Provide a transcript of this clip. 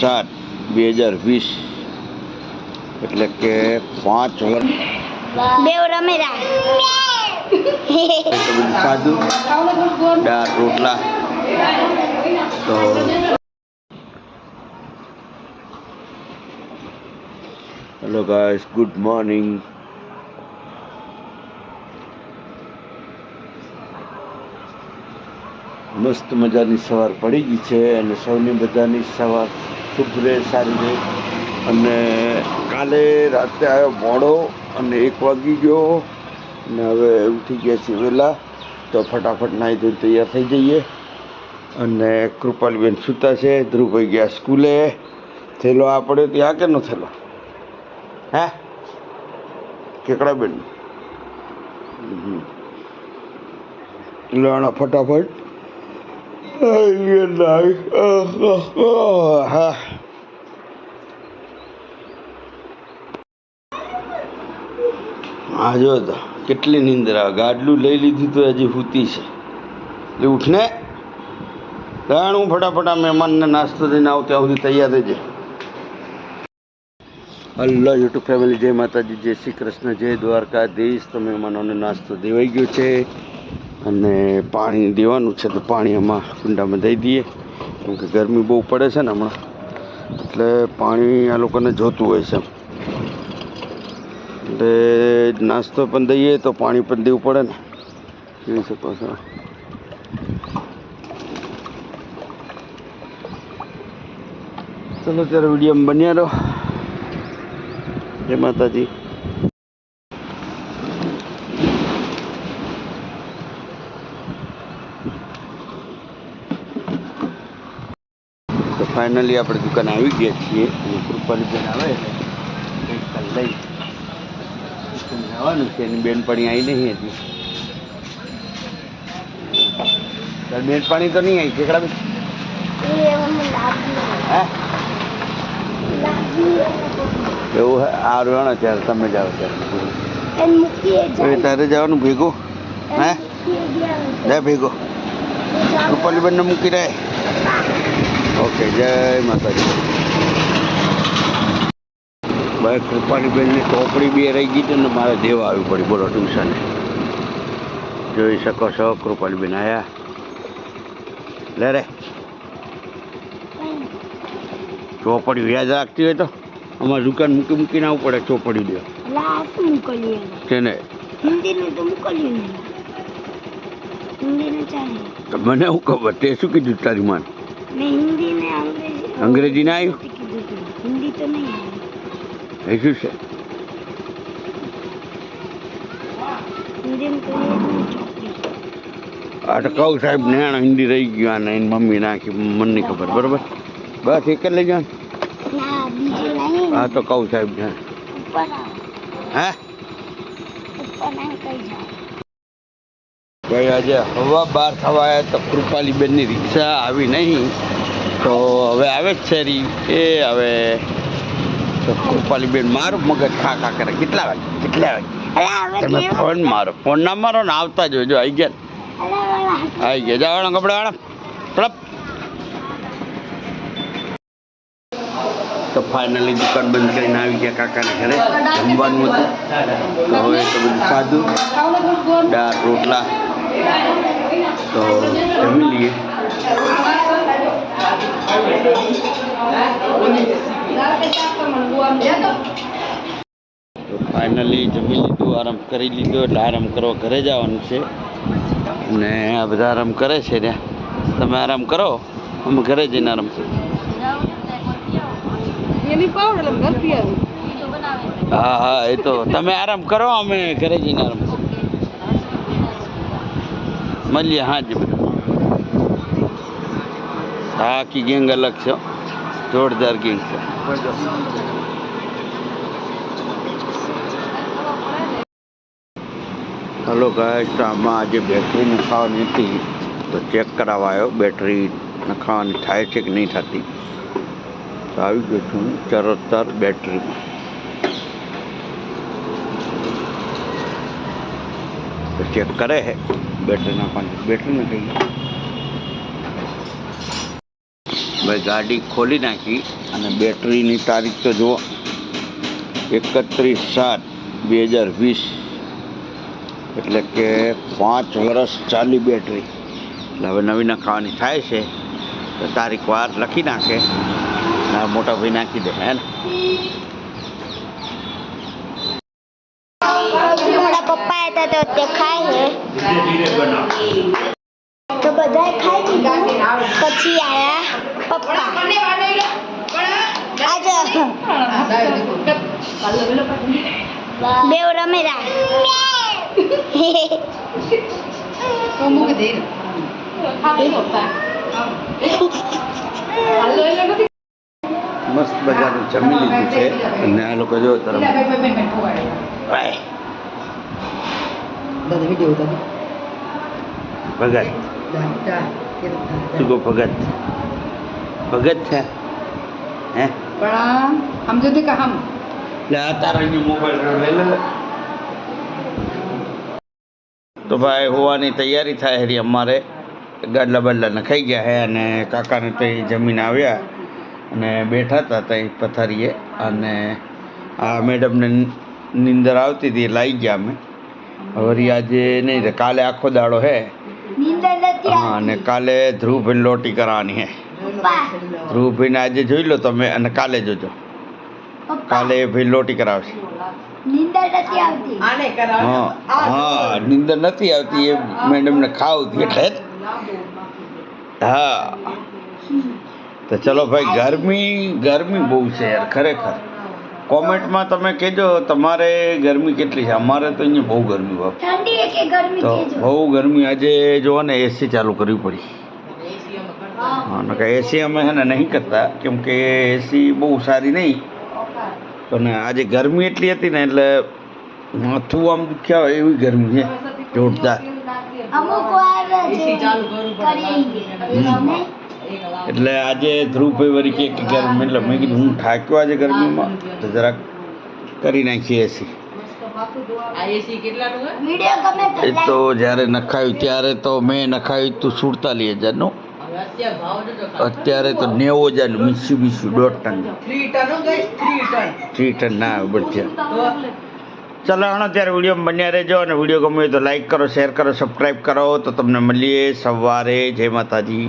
સાત બે હજાર વીસ એટલે કે પાંચ વર્ષ બેવ રમેલા તો બધું સાદું દાળ રોટલા તો હેલો ગાઈસ ગુડ મોર્નિંગ મસ્ત મજાની સવાર પડી ગઈ છે અને સૌની બધાની સવાર શુભ રહે, સારી રહે. અને કાલે રાતે આવ્યો મોડો અને એક વાગી ગયો અને હવે ઉઠી ગયા છીએ વહેલા. તો ફટાફટ નાહી ધોઈ તૈયાર થઈ જઈએ. અને કૃપાલીબેન સૂતા છે, ધ્રુવભાઈ ગયા સ્કૂલે. થેલો આ પડ્યો ત્યાં કે ન થેલો? હે? કેકડાબેન. લેવાના ફટાફટ. આહ, આહ, આહ, હા જો કેટલી નિંદ્રા. ગાડલું લઈ લીધું તો હજી સૂતી છે. એટલે ઉઠને. કારણ હું ફટાફટ મહેમાનને નાસ્તો દઈને આવું ત્યાં સુધી તૈયાર રહેજે. Hello YouTube family. જય માતાજી જય શ્રી કૃષ્ણ જય દ્વારકાધીશ. તો મહેમાનોને નાસ્તો દેવાઈ ગયો છે. અને પાણી દેવાનું છે તો પાણી આમાં કુંડામાં દઈ દઈએ. કેમ કે ગરમી બહુ પડે છે ને હમણાં. એટલે પાણી આ લોકોને જોતું હોય છે. એટલે નાસ્તો પણ દઈએ તો પાણી પણ દેવું પડે ને. જોઈ શકો છો ચલો ત્યારે વીડિયો બન્યા રહો. જય માતાજી. ફાઇનલી આપણે દુકાન આવી ગયા છીએ અને કૃપાલીબેન આવે એટલે કંઈક કાલ લઈ જવાનું છે એની બેનપણી આવી નહીં હતી બેનપણી તો નહીં આવી કેકડા એવું આ રહ્યો ત્યારે તમે જાઓ ત્યારે. તારે જવાનું ભેગું? હે? લે ભેગો. રૂપાલીબેનને મૂકી રહે ઓકે જય માતાજી. ભાઈ કૃપાલીબેનની ચોપડી બી રહી ગઈ હતી ને મારે દેવા આવી પડી. બોલો ટ્યુશને જોઈ શકો છો કૃપાલીબેન આયા. લે રે. ચોપડી વ્યાજ રાખતી હોય તો અમારી દુકાન મૂકી મૂકીને આવવું પડે ચોપડી દે. તેને. મને શું ખબર? તે શું કીધું તારી માન? મેં હિન્દી અંગ્રેજી ના આવ્યું કીધું હિન્દી તો નહીં શું છે? કહું સાહેબ નેણ હિન્દી રહી ગયું અને એની મમ્મી નાખી મને ખબર બરોબર? બસ એક જ લઈ હા તો કહું સાહેબ ને હે? કઈ ભાઈ આજે હવા બાર થવા તો કૃપાલીબેનની રિક્ષા આવી નહીં. તો હવે આવે જ છે રી એ હવે કૃપાલીબેન મારું મગજ ખા ખા કરે. કેટલા વાગે? કેટલા વાગે? તમે ફોન મારો. ફોન ના મારો ને આવતા જોજો આવી ગયા. આવી ગયા. જવાના કપડા વાળા. તરફ તો ફાઇનલી દુકાન બંધ કરીને આવી ગયા કાકાને ઘરે. જમવાનું હતું. તો હવે તો બધું સાદું દાળ રોટલા. તો જમી લઈએ. ફાઇનલી જમી લીધું, આરામ કરી લીધો એટલે આરામ કરવા ઘરે જવાનું છે. ને આ બધા આરામ કરે છે ત્યાં તમે આરામ કરો, અમે ઘરે જઈને આરામ હા હા, એ તો. તમે આરામ કરો, અમે ઘરે જઈને આરામ મળીએ, હા જી, બધા. હા આખી ગેંગ અલગ છે હો. જોરદાર ગેંગ છે હલો ગાઈસ તો આમાં આજે બેટરી નખાવાની હતી તો ચેક કરાવવા આવ્યો બેટરી નખાવાની થાય છે કે નહીં થતી તો આવી ગયો છું ચરોતર બેટરીમાં તો ચેક કરે છે બેટરી નાખવાની બેટરી નખાઈ ભાઈ ગાડી ખોલી નાખી અને બેટરીની તારીખ તો જુઓ. એકત્રીસ સાત બે હજાર વીસ. એટલે કે પાંચ વર્ષ ચાલી બેટરી. એટલે હવે નવી નખાવાની થાય છે. તો તારીખ વાર લખી નાખે. મોટા ભાઈ નાખી દે હે ને? પપ્પા હતા તો તે ખાય છે. બધાએ ખાઈ લીધું. પછી આયા પપ્પા. આજે બેવ રમેરા મસ્ત બજારનું જમી લીધું છે. અને આ લોકો જો તરફ. બાય ભગત શું કહો ભગત? ભગત છે? હે? પણ સમજો તે કે હમ? તો ભાઈ હોવાની તૈયારી થાય હરી અમારે. ગાડલા બાડલા નખાઈ ગયા હે અને કાકાને તો જમીન આવ્યા. અને બેઠા હતા ત્યાં પથારીએ. અને આ મેડમને નીંદર આવતી હતી લાવી ગયા અમે. વરી આજે નહીં કાલે આખો દાડો હે. નીંદર હા અને કાલે ધ્રુવભાઈ લોટી કરવાની હે. ધ્રુવ ધ્રુવભાઈને આજે જોઈ લો તમે અને કાલે જોજો. કાલે એ ભાઈ લોટી કરાવશે. નીંદર નથી આવતી. હા હા નીંદર નથી આવતી એ મેડમને ખાવતી એટલે. જ. હા. તો ચલો ભાઈ ગરમી ગરમી બહુ છે યાર ખરેખર. કોમેન્ટમાં તમે કહેજો તમારે ગરમી કેટલી છે? અમારે તો અહીંયા બહુ ગરમી બાપ ઠંડી છે કે ગરમી તો બહુ ગરમી. આજે જો ને એસી ચાલુ કરવી પડી. હા. નકર એસી અમે છે ને નહીં કરતા કેમ કે એસી બહુ સારી નહીં. પણ આજે ગરમી એટલી હતી ને એટલે માથું આમ દુખ્યા હોય એવી ગરમી છે. જોરદાર. અમુક વાર કરીએ. નહીં? એટલે આજે ધ્રુવભાઈ વળી કે કે ગરમી એટલે મેં કીધું હું થાક્યો આજે ગરમીમાં તો જરાક કરી નાખીએ એસી તો એ તો જ્યારે નખાયું ત્યારે તો મેં નખાયું તું સુડતાલીસ હજારનું અત્યારે તો નેવું હજાર મીસ્યું મીસ્યું દોઢ ટન. થ્રી ટન ના બળશે ચાલો આનો ત્યારે વીડિયો બન્યા રહેજો અને વીડિયો ગમ્યો તો લાઈક કરો શેર કરો સબસ્ક્રાઈબ કરો. તો તમને મળીએ સવારે. જય માતાજી.